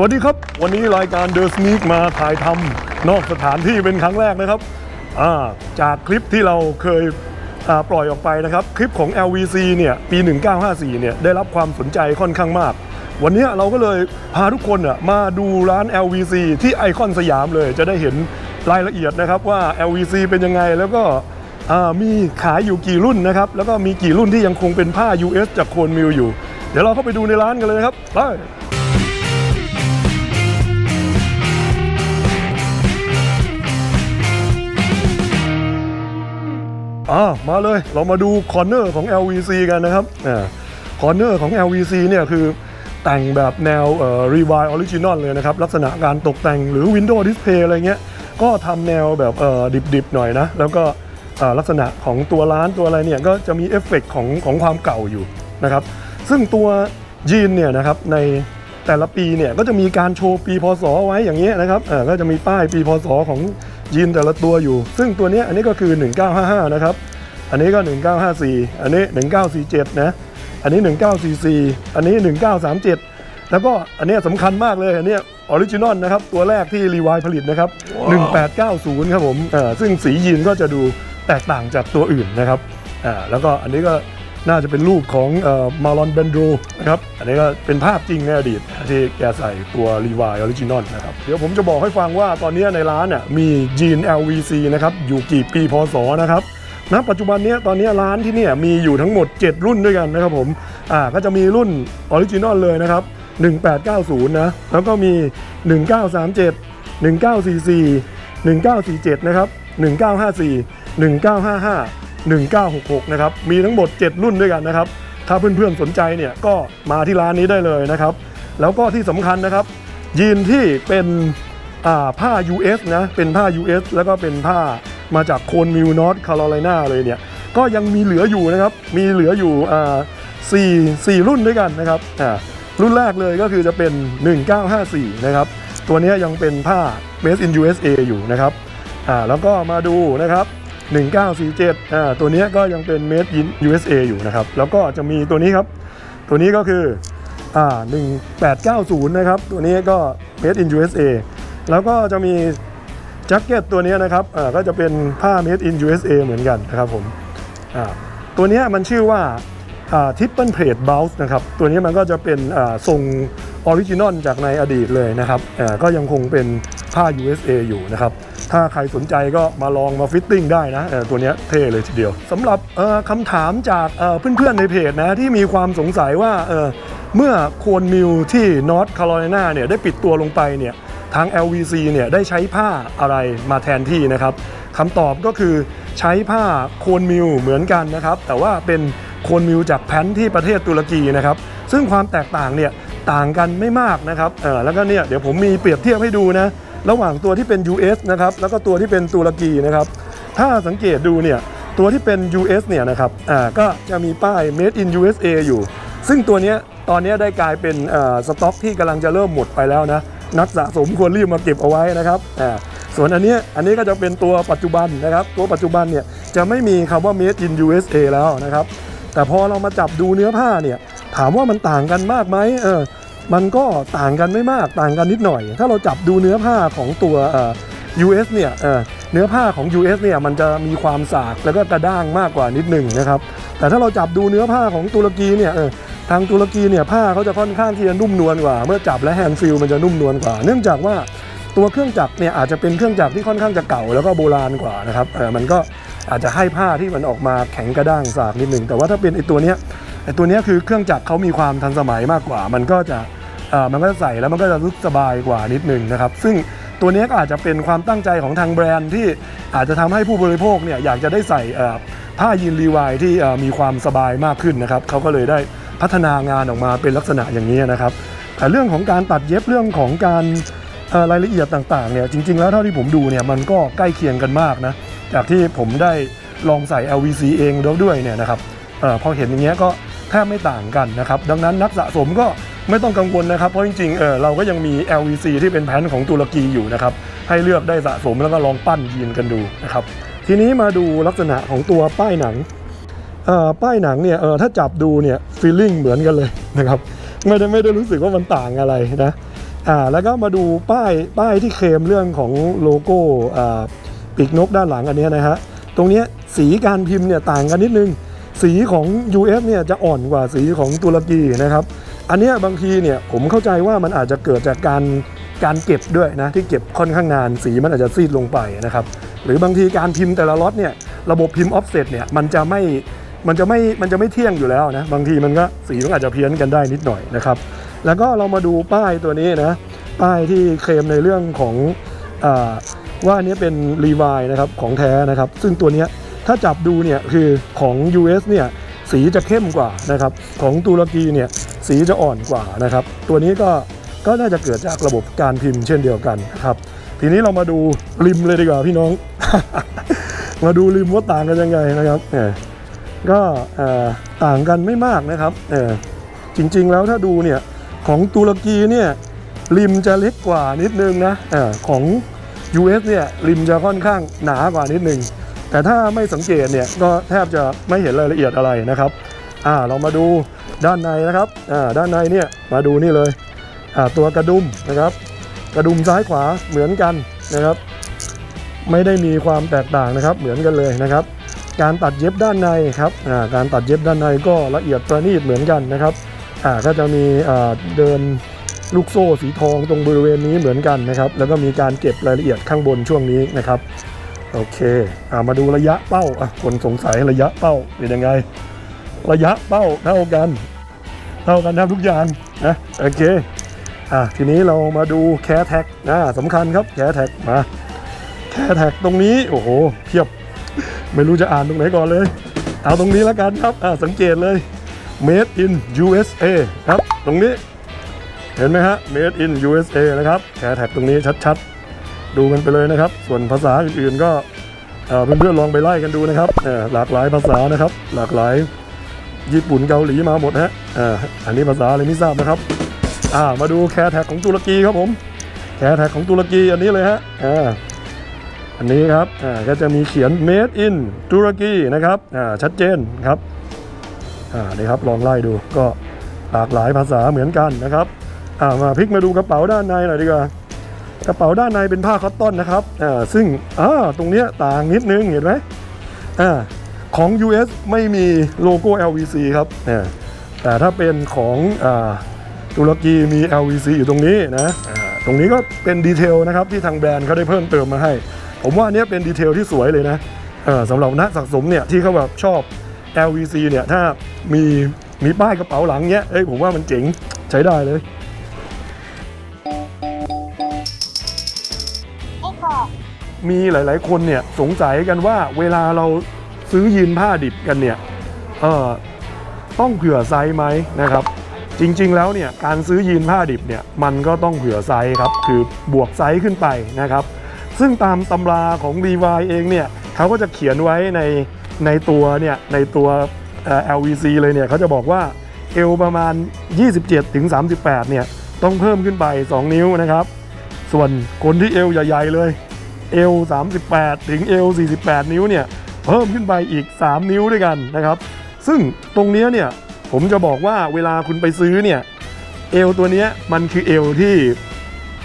สวัสดีครับ วันนี้รายการ The Sneak มาถ่ายทำนอกสถานที่เป็นครั้งแรกนะครับจากคลิปที่เราเคยปล่อยออกไปนะครับ คลิปของ LVC เนี่ยปี 1954 เนี่ยได้รับความสนใจค่อนข้างมาก วันนี้เราก็เลยพาทุกคนอะมาดูร้าน LVC ที่ไอคอนสยามเลย จะได้เห็นรายละเอียดนะครับว่า LVC เป็นยังไงแล้วก็มีขายอยู่กี่รุ่นนะครับ แล้วก็มีกี่รุ่นที่ยังคงเป็นผ้า US จากโคนมิลอยู่ เดี๋ยวเราเข้าไปดูในร้านกันเลยนะครับไป อ่ามาเลยเรามาดูคอร์เนอร์ของ LVC กันนะครับอ่าคอร์เนอร์ของ LVC เนี่ยคือแต่งแบบแนวเอ่อ Revive Original เลยนะครับ ลักษณะการตกแต่งหรือ Windows Display อะไรเงี้ย ก็ทำแนวแบบเอ่อดิบๆหน่อยนะ แล้วก็ลักษณะของตัวร้านตัวอะไรเนี่ย ก็จะมีเอฟเฟกต์ของของความเก่าอยู่นะครับ ซึ่งตัวยีนเนี่ยนะครับในแต่ละปีเนี่ยก็จะมีการโชว์ปีพศไว้อย่างเงี้ยนะครับอ่อก็จะมีป้ายปีพศของ ยีนแต่ละตัวอยู่ ซึ่งตัวเนี้ยอันนี้ก็คือ 1955 นะครับ อันนี้ก็ 1954 อันนี้ 1947 นะ อันนี้ 1944 อันนี้ 1937 แล้วก็อันเนี้ยสำคัญมากเลยอันเนี้ยออริจินอลนะครับ ตัวแรกที่รีวายผลิตนะครับ 1890 ครับผมเอ่อซึ่งสียีนก็จะดูแตกต่างจากตัวอื่นนะครับอ่าแล้วก็อันนี้ก็ น่าจะเป็นรูปของมาลอนเบนโดนะครับ อันนี้ก็เป็นภาพจริงในอดีตที่แกใส่ตัวรีวายออริจินอลนะครับ เดี๋ยวผมจะบอกให้ฟังว่าตอนนี้ในร้านน่ะมียีน LVC นะครับ อยู่กี่ปีพศนะครับณปัจจุบันนี้ตอนนี้ร้านที่นี่มีอยู่ทั้งหมด 7 รุ่นด้วยกันนะครับผมอ่าก็จะมีรุ่นออริจินอลเลยนะครับ 1890 นะ แล้วก็มี 1937 1944 1947 นะครับ 1954 1955 1966 นะครับ มีทั้งหมด 7 รุ่นด้วยกันนะครับ ถ้าเพื่อนๆสนใจเนี่ยก็มาที่ร้านนี้ได้เลยนะครับ แล้วก็ที่สำคัญนะครับ ยีนที่เป็นผ้า US นะ เป็นผ้า US แล้วก็เป็นผ้ามาจากโคนมิลนอตคาโรไลนาเลยเนี่ย ก็ยังมีเหลืออยู่นะครับ มีเหลืออยู่อ่าสี่สี่รุ่นด้วยกันนะครับ รุ่นแรกเลยก็คือจะเป็น 1954 นะครับ ตัวนี้ยังเป็นผ้า Made in USA อยู่นะครับ แล้วก็มาดูนะครับ 1947อ่าตัวนี้ก็ยังเป็น Made in USA อยู่นะครับ แล้วก็จะมีตัวนี้ครับ ตัวนี้ก็คืออ่า1890 นะครับ ตัวนี้ก็ Made in USA แล้วก็จะมีแจ็คเก็ตตัวนี้นะครับอ่าก็จะเป็นผ้า Made in USA เหมือนกันนะครับผมอ่าตัวนี้มันชื่อว่าทิปเปิลเพลทบัลส์นะครับ ตัวนี้มันก็จะเป็นอ่าทรงออริจินอลจากในอดีตเลยนะครับอ่าก็ยังคงเป็นผ้า USA อยู่นะครับ ถ้าใครสนใจก็มาลองมาฟิตติ้งได้นะตัวนี้เท่เลยทีเดียวสำหรับคำถามจากเพื่อนๆในเพจนะที่มีความสงสัยว่าเเมื่อโคนมิลที่นอร์ทแคโรไลนาเนี่ยได้ปิดตัวลงไปเนี่ยทาง LVC เนี่ยได้ใช้ผ้าอะไรมาแทนที่นะครับคำตอบก็คือใช้ผ้าโคนมิลเหมือนกันนะครับ แต่ว่าเป็นโคนมิลจากแผ่นที่ประเทศตุรกีนะครับ ซึ่งความแตกต่างเนี่ยต่างกันไม่มากนะครับเออแล้วก็เนี่ยเดี๋ยวผมมีเปรียบเทียบให้ดูนะ ระหว่างตัวที่เป็น US นะครับแล้วก็ตัวที่เป็นตุรกีนะครับถ้าสังเกตดูเนี่ยตัวที่เป็น US เนี่ยนะครับอ่าก็จะมีป้าย Made in USA อยู่ ซึ่งตัวเนี้ยตอนเนี้ยได้กลายเป็นสต็อกที่กำลังจะเริ่มหมดไปแล้วนะนักสะสมควรรีบมาเก็บเอาไว้นะครับอ่าส่วนอันนี้อันนี้ก็จะเป็นตัวปัจจุบันนะครับ ตัวปัจจุบันเนี่ยจะไม่มีคำว่า Made in USA แล้วนะครับ แต่พอเรามาจับดูเนื้อผ้าเนี่ยถามว่ามันต่างกันมากไหมเออ มันก็ต่างกันไม่มากต่างกันนิดหน่อย ถ้าเราจับดูเนื้อผ้าของตัว US เนี่ยเเนื้อผ้าของ US เนี่ยมันจะมีความสากแล้วก็กระด้างมากกว่านิดหนึ่งนะครับแต่ถ้าเราจับดูเนื้อผ้าของตุรกีเนี่ยทางตุรกีเนี่ยผ้าเขาจะค่อนข้างที่จะนุ่มนวลกว่า เมื่อจับและแฮนด์ฟิลมันจะนุ่มนวลกว่า เนื่องจากว่าตัวเครื่องจักรเนี่ยอาจจะเป็นเครื่องจักรที่ค่อนข้างจะเก่าแล้วก็โบราณกว่านะครับมันก็อาจจะให้ผ้าที่มันออกมาแข็งกระด้างสากนิดหนึ่งแต่ว่าถ้าเป็นไอตัวเนี้ยไอตัวเนี้ยคือเครื่องจักรเขามีความทันสมัยมากกว่า มันก็จะ มันก็จะใส่แล้วมันก็จะรู้สึกสบายกว่านิดนึงนะครับ ซึ่งตัวนี้ก็อาจจะเป็นความตั้งใจของทางแบรนด์ที่อาจจะทำให้ผู้บริโภคเนี่ยอยากจะได้ใส่ผ้ายีนรีวายที่มีความสบายมากขึ้นนะครับเขาก็เลยได้พัฒนางานออกมาเป็นลักษณะอย่างนี้นะครับแต่เรื่องของการตัดเย็บเรื่องของการรายละเอียดต่างๆเนี่ยจริง ๆ แล้วเท่าที่ผมดูเนี่ยมันก็ใกล้เคียงกันมากนะจากที่ผมได้ลองใส่ LVC เองแล้วด้วยเนี่ยนะครับออพอเห็นอย่างเงี้ยก็แทบไม่ต่างกันนะครับ ดังนั้นนักสะสมก็ ไม่ต้องกังวลนะครับ เพราะจริงๆเออเราก็ยังมี LVC ที่เป็นแผ่นของตุรกีอยู่นะครับ ให้เลือกได้สะสมแล้วก็ลองปั้นยีนกันดูนะครับ ทีนี้มาดูลักษณะของตัวป้ายหนังเอ่อป้ายหนังเนี่ยเออถ้าจับดูเนี่ยฟีลลิ่งเหมือนกันเลยนะครับไม่ได้ไม่ได้รู้สึกว่ามันต่างอะไรนะอ่าแล้วก็มาดูป้ายป้ายที่เคลมเรื่องของโลโก้อ่าปีกนกด้านหลังอันนี้นะฮะตรงนี้สีการพิมพ์เนี่ยต่างกันนิดนึง สีของ US เนี่ยจะอ่อนกว่าสีของตุรกีนะครับ อันนี้บางทีเนี่ยผมเข้าใจว่ามันอาจจะเกิดจากการการเก็บด้วยนะที่เก็บค่อนข้างนานสีมันอาจจะซีดลงไปนะครับหรือบางทีการพิมพ์แต่ละล็อตเนี่ยระบบพิมพ์ออฟเซตเนี่ยมันจะไม่มันจะไม่มันจะไม่เที่ยงอยู่แล้วนะบางทีมันก็สีมันอาจจะเพี้ยนกันได้นิดหน่อยนะครับแล้วก็เรามาดูป้ายตัวนี้นะป้ายที่เคลมในเรื่องของอว่าอันนี้เป็นรีวายนะครับของแท้นะครับซึ่งตัวเนี้ยถ้าจับดูเนี่ยคือของ US เนี่ย สีจะเข้มกว่านะครับ ของตุรกีเนี่ยสีจะอ่อนกว่านะครับ ตัวนี้ก็ก็น่าจะเกิดจากระบบการพิมพ์เช่นเดียวกันนะครับ ทีนี้เรามาดูริมเลยดีกว่าพี่น้อง มาดูริมว่าต่างกันยังไงนะครับเออก็อ่อต่างกันไม่มากนะครับเออจริงๆแล้วถ้าดูเนี่ยของตุรกีเนี่ยริมจะเล็กกว่านิดนึงนะเออของ US เนี่ยริมจะค่อนข้างหนากว่านิดนึง แต่ถ้าไม่สังเกตเนี่ยก็แทบจะไม่เห็นรายละเอียดอะไรนะครับอ่าเรามาดูด้านในนะครับอ่าด้านในเนี่ยมาดูนี่เลยอ่าตัวกระดุมนะครับ กระดุมซ้ายขวาเหมือนกันนะครับ ไม่ได้มีความแตกต่างนะครับเหมือนกันเลยนะครับ การตัดเย็บด้านในครับอ่าการตัดเย็บด้านในก็ละเอียดประณีตเหมือนกันนะครับอ่าก็จะมีอ่าเดินลูกโซ่สีทองตรงบริเวณนี้เหมือนกันนะครับ แล้วก็มีการเก็บรายละเอียดข้างบนช่วงนี้นะครับ โอเคอ่ามาดูระยะเป้าอะคนสงสัยระยะเป้าเป็นยังไง ระยะเป้าเท่ากัน เท่ากันทำทุกอย่างนะโอเคอะทีนี้เรามาดูแคร์แท็กนะสำคัญครับแคร์แท็กมาแคร์แท็กตรงนี้โอ้โหเพียบไม่รู้จะอ่านตรงไหนก่อนเลย เอาตรงนี้แล้วกันครับอะสังเกตเลย made in USA ครับ ตรงนี้ เห็นไหมฮะ made in USA นะครับแคร์แท็กตรงนี้ชัดๆ ดูกันไปเลยนะครับ ส่วนภาษาอื่นๆก็เพื่อนๆลองไปไล่กันดูนะครับหลากหลายภาษานะครับ หลากหลายญี่ปุ่นเกาหลีมาหมดฮะอ,อันนี้ภาษาอะไรไม่ทราบนะครับมาดูแคร์แท็กของตุรกีครับผมแคร์แท็กของตุรกีอันนี้เลยฮะอันนี้ครับก็จะมีเขียน made in ตุรกีนะครับชัดเจนครับนี่ครับลองไล่ดูก็หลากหลายภาษาเหมือนกันนะครับมาพลิกมาดูกระเป๋าด้านในหน่อยดีกว่า กระเป๋าด้านในเป็นผ้าคอตตอนนะครับอ่าซึ่งอ่าตรงเนี้ยต่างนิดนึงเห็นไหมอ่าของ US ไม่มีโลโก้ LVC ครับอ่าแต่ถ้าเป็นของอ่าตุรกีมี LVC อยู่ตรงนี้นะตรงนี้ก็เป็นดีเทลนะครับที่ทางแบรนด์เขาได้เพิ่มเติมมาให้ ผมว่าอันเนี้ยเป็นดีเทลที่สวยเลยนะสำหรับนักสะสมเนี่ยที่เขาแบบชอบ LVC เนี่ยถ้ามีมีป้ายกระเป๋าหลังเนี้ยเอ้ยผมว่ามันเจ๋งใช้ได้เลย มีหลาย ๆ คนเนี่ยสงสัยกันว่าเวลาเราซื้อยีนผ้าดิบกันเนี่ยเออต้องเผื่อไซส์ไหมนะครับ จริง ๆ แล้วเนี่ยการซื้อยีนผ้าดิบเนี่ยมันก็ต้องเผื่อไซส์ครับคือบวกไซส์ขึ้นไปนะครับ ซึ่งตามตำราของ r e v i เองเนี่ยเขาก็จะเขียนไว้ในในตัวเนี่ยในตัว LVC เลยเนี่ยเขาจะบอกว่าเอวประมาณ 27ถึง38เนี่ยต้องเพิ่มขึ้นไป 2 นิ้วนะครับ ส่วนคนที่เอวใหญ่ ๆ เลย เอว38 ถึงเอว48 นิ้วเนี่ยเพิ่มขึ้นไปอีก 3 นิ้วด้วยกันนะครับ ซึ่งตรงนี้เนี่ยผมจะบอกว่าเวลาคุณไปซื้อเนี่ยเอวตัวนี้มันคือเอวที่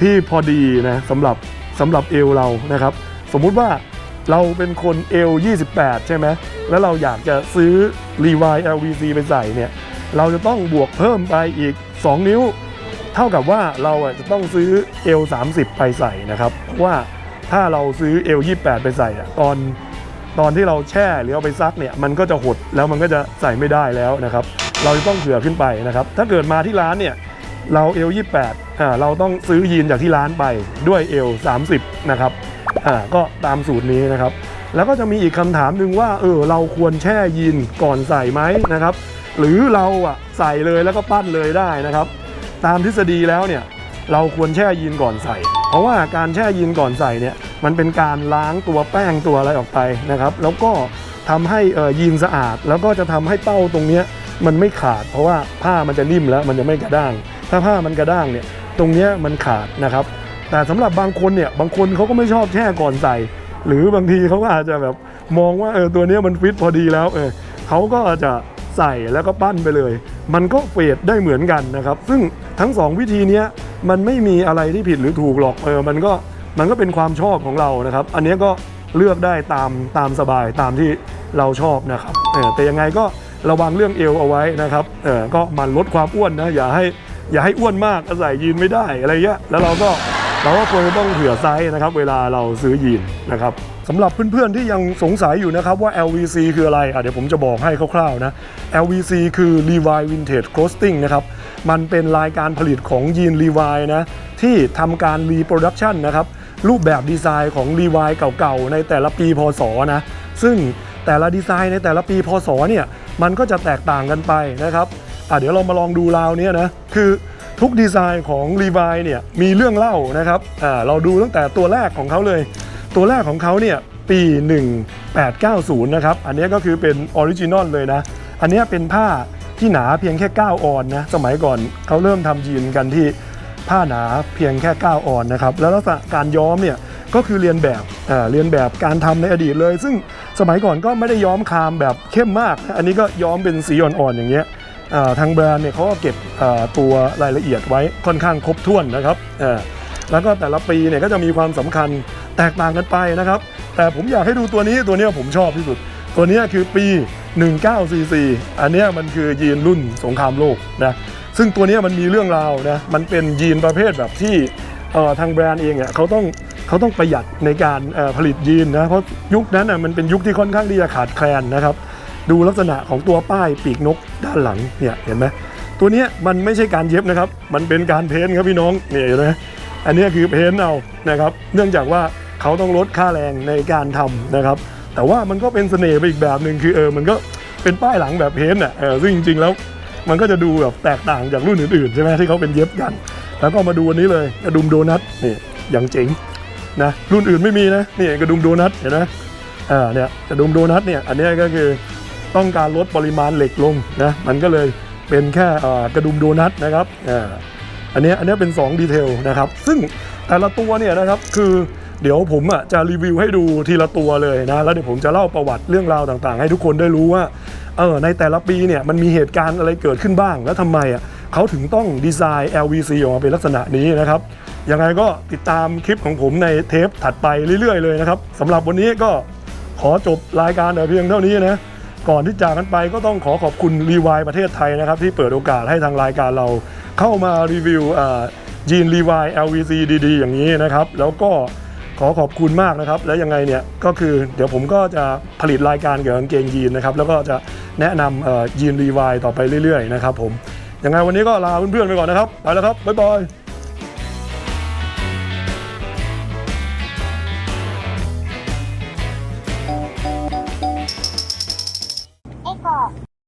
ที่พอดีนะสำหรับสำหรับเอวเรานะครับ สมมุติว่าเราเป็นคนเอว28 ใช่ไหม แล้วเราอยากจะซื้อ Levi LVC ไปใส่เนี่ย เราจะต้องบวกเพิ่มไปอีก 2 นิ้ว เท่ากับว่าเราอะจะต้องซื้อเอล30 ไปใส่นะครับเพราะว่า ถ้าเราซื้อเอล28 ไปใส่อะตอนตอนที่เราแช่หรือเอาไปซักเนี่ยมันก็จะหดแล้วมันก็จะใส่ไม่ได้แล้วนะครับ เราจะต้องเผื่อขึ้นไปนะครับ ถ้าเกิดมาที่ร้านเนี่ยเราเอล28อ่าเราต้องซื้อยีนจากที่ร้านไปด้วยเอล30นะครับอ่าก็ตามสูตรนี้นะครับ แล้วก็จะมีอีกคำถามหนึ่งว่าเออเราควรแช่ยีนก่อนใส่ไหมนะครับ หรือเราอะใส่เลยแล้วก็ปั้นเลยได้นะครับ ตามทฤษฎีแล้วเนี่ย เราควรแช่ยีนก่อนใส่ เพราะว่าการแช่ยีนก่อนใส่เนี่ยมันเป็นการล้างตัวแป้งตัวอะไรออกไปนะครับ แล้วก็ทำให้เอ่อยีนสะอาด แล้วก็จะทำให้เป้าตรงเนี้ยมันไม่ขาด เพราะว่าผ้ามันจะนิ่มแล้วมันจะไม่กระด้าง ถ้าผ้ามันกระด้างเนี่ยตรงเนี้ยมันขาดนะครับ แต่สำหรับบางคนเนี่ยบางคนเขาก็ไม่ชอบแช่ก่อนใส่ หรือบางทีเขาก็อาจจะแบบมองว่าเออตัวเนี้ยมันฟิตพอดีแล้วเออเขาก็อาจจะใส่แล้วก็ปั้นไปเลย มันก็เฟดได้เหมือนกันนะครับ ซึ่งทั้งสองวิธีเนี้ย มันไม่มีอะไรที่ผิดหรือถูกหรอกเออมันก็มันก็เป็นความชอบของเรานะครับ อันนี้ก็เลือกได้ตามตามสบายตามที่เราชอบนะครับเออแต่ยังไงก็ระวังเรื่องเอวเอาไว้นะครับเออก็มันลดความอ้วนนะอย่าให้อย่าให้อ้วนมากใส่ยีนไม่ได้อะไรเงี้ยแล้วเราก็เราก็ควรจะต้องเผื่อไซส์นะครับ เวลาเราซื้อยีนนะครับสำหรับเพื่อนๆที่ยังสงสัยอยู่นะครับว่า LVC คืออะไรอะเดี๋ยวผมจะบอกให้คร่าวๆนะ LVC คือ Levi Vintage Costing นะครับ มันเป็นรายการผลิตของยีน Levi นะ ที่ทำการ reproduction นะครับ รูปแบบดีไซน์ของ Levi เก่าๆ ในแต่ละปีพศนะ ซึ่งแต่ละดีไซน์ในแต่ละปีพศเนี่ย มันก็จะแตกต่างกันไปนะครับอะเดี๋ยวเรามาลองดูราวเนี้ยนะ คือทุกดีไซน์ของ Levi เนี่ยมีเรื่องเล่านะครับอ่าเราดูตั้งแต่ตัวแรกของเขาเลย ตัวแรกของเขาเนี่ยปี 1890 นะครับ อันนี้ก็คือเป็นออริจินอลเลยนะ อันนี้เป็นผ้า ที่หนาเพียงแค่ 9 ออนนะสมัยก่อนเขาเริ่มทำยีนกันที่ผ้าหนาเพียงแค่ 9 ออนนะครับแล้วลักษณะการย้อมเนี่ยก็คือเรียนแบบเรียนแบบการทำในอดีตเลย ซึ่งสมัยก่อนก็ไม่ได้ย้อมคามแบบเข้มมาก อันนี้ก็ย้อมเป็นสีอ่อนๆอย่างเงี้ยทางแบรนด์เนี่ยเขาก็เก็บตัวรายละเอียดไว้ค่อนข้างครบถ้วนนะครับแล้วก็แต่ละปีเนี่ยก็จะมีความสำคัญแตกต่างกันไปนะครับ แต่ผมอยากให้ดูตัวนี้ตัวเนี้ยผมชอบที่สุด ตัวนี้คือปี 1944 อันนี้มันคือยีนรุ่นสงครามโลกนะซึ่งตัวนี้มันมีเรื่องราวนะมันเป็นยีนประเภทแบบที่เอ่อทางแบรนด์เองเนี่ยเขาต้องเขาต้องประหยัดในการผลิตยีนนะเพราะยุคนั้นน่ะมันเป็นยุคที่ค่อนข้างที่จะขาดแคลนนะครับ ดูลักษณะของตัวป้ายปีกนกด้านหลังเนี่ยเห็นไหมตัวนี้มันไม่ใช่การเย็บนะครับ มันเป็นการเพ้นครับพี่น้องเนี่ยเห็นไหมอันนี้คือเพ้นเอานะครับ เนื่องจากว่าเขาต้องลดค่าแรงในการทำนะครับ แต่ว่ามันก็เป็นเสน่ห์ไปอีกแบบหนึ่งคือเออมันก็เป็นป้ายหลังแบบเพ้นท์อะเออซึ่งจริงๆแล้วมันก็จะดูแบบแตกต่างจากรุ่นอื่นๆใช่ไหมที่เขาเป็นเย็บกัน แล้วก็มาดูอันนี้เลยกระดุมโดนัทนี่อย่างเจ๋งนะรุ่นอื่นไม่มีนะนี่กระดุมโดนัทเห็นไหมอ่าเนี่ยกระดุมโดนัทเนี่ยอันนี้ก็คือต้องการลดปริมาณเหล็กลงนะมันก็เลยเป็นแค่กระดุมโดนัทนะครับอ่าอันนี้อันนี้เป็น 2 ดีเทลนะครับ ซึ่งแต่ละตัวเนี่ยนะครับคือ เดี๋ยวผมอะจะรีวิวให้ดูทีละตัวเลยนะแล้วเดี๋ยวผมจะเล่าประวัติเรื่องราวต่างๆ ให้ทุกคนได้รู้ว่าเออในแต่ละปีเนี่ยมันมีเหตุการณ์อะไรเกิดขึ้นบ้าง แล้วทำไมอะเขาถึงต้องดีไซน์ LVC ออกมาเป็นลักษณะนี้นะครับยังไงก็ติดตามคลิปของผมในเทปถัดไปเรื่อยๆเลยนะครับสำหรับวันนี้ก็ขอจบรายการแต่เพียงเท่านี้นะก่อนที่จากกันไปก็ต้องขอขอบคุณรีวายประเทศไทยนะครับ ที่เปิดโอกาสให้ทางรายการเราเข้ามารีวิวยีนรีวาย LVC ดีๆ อย่างนี้นะครับ แล้วก็ ขอขอบคุณมากนะครับ และยังไงเนี่ยก็คือเดี๋ยวผมก็จะผลิตรายการเกี่ยวกับกางเกงยีนนะครับ แล้วก็จะแนะนำยีนรีวายต่อไปเรื่อยๆนะครับผมยังไงวันนี้ก็ลาเพื่อนๆไปก่อนนะครับ ไปแล้วครับ บ๊ายบาย